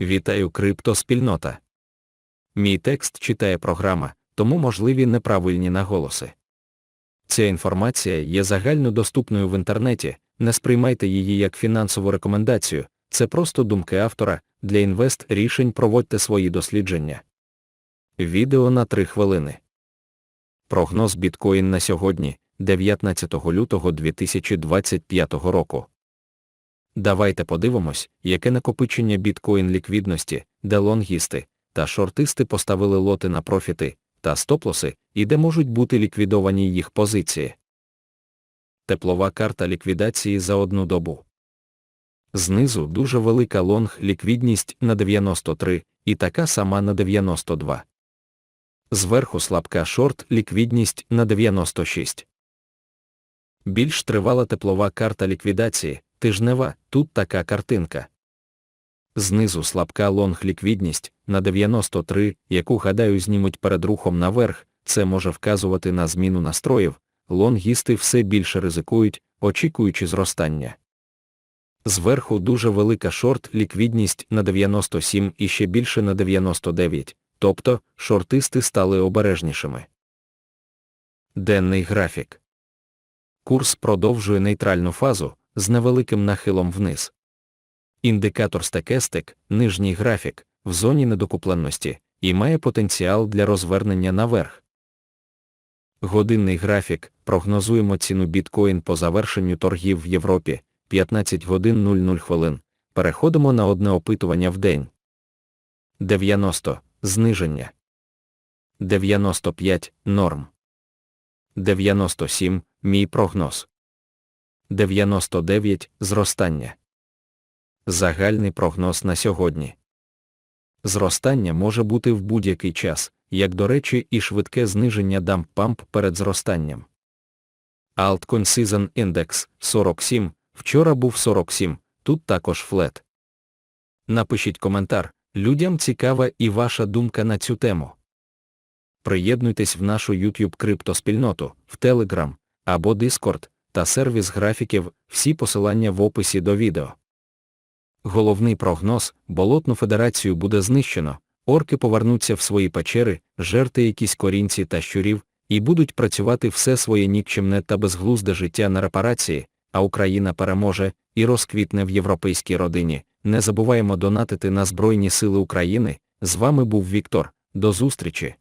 Вітаю криптоспільнота. Мій текст читає програма, тому можливі неправильні наголоси. Ця інформація є загальнодоступною в інтернеті, не сприймайте її як фінансову рекомендацію, це просто думки автора, для інвест рішень проводьте свої дослідження. Відео на 3 хвилини. Прогноз біткоін на сьогодні, 19 лютого 2025 року. Давайте подивимось, яке накопичення біткоін ліквідності, де лонгісти та шортисти поставили лоти на профіти та стоп-лоси, і де можуть бути ліквідовані їх позиції. Теплова карта ліквідації за одну добу. Знизу дуже велика лонг ліквідність на 93 і така сама на 92. Зверху слабка шорт ліквідність на 96. Більш тривала теплова карта ліквідації, тижнева, тут така картинка. Знизу слабка лонг ліквідність на 93, яку, гадаю, знімуть перед рухом наверх, це може вказувати на зміну настроїв, лонгісти все більше ризикують, очікуючи зростання. Зверху дуже велика шорт ліквідність на 97 і ще більше на 99, тобто шортисти стали обережнішими. Денний графік. Курс продовжує нейтральну фазу з невеликим нахилом вниз. Індикатор стекестик, нижній графік, в зоні недокупленості і має потенціал для розвернення наверх. Годинний графік прогнозуємо ціну біткоін по завершенню торгів в Європі 15 годин 00 хвилин. Переходимо на одне опитування в день. 90 зниження. 95 норм. 97 мій прогноз. 99 зростання. Загальний прогноз на сьогодні. Зростання може бути в будь-який час, як до речі, і швидке зниження дамп-памп перед зростанням. Altcoin Season Index 47, вчора був 47, тут також флет. Напишіть коментар, людям цікава і ваша думка на цю тему. Приєднуйтесь в нашу YouTube криптоспільноту, в Telegram або Discord та сервіс графіків, всі посилання в описі до відео. Головний прогноз болотну федерацію буде знищено, орки повернуться в свої печери, жерти якісь корінці та щурів, і будуть працювати все своє нікчемне та безглузде життя на репарації, а Україна переможе і розквітне в європейській родині. Не забуваємо донатити на Збройні Сили України. З вами був Віктор. До зустрічі!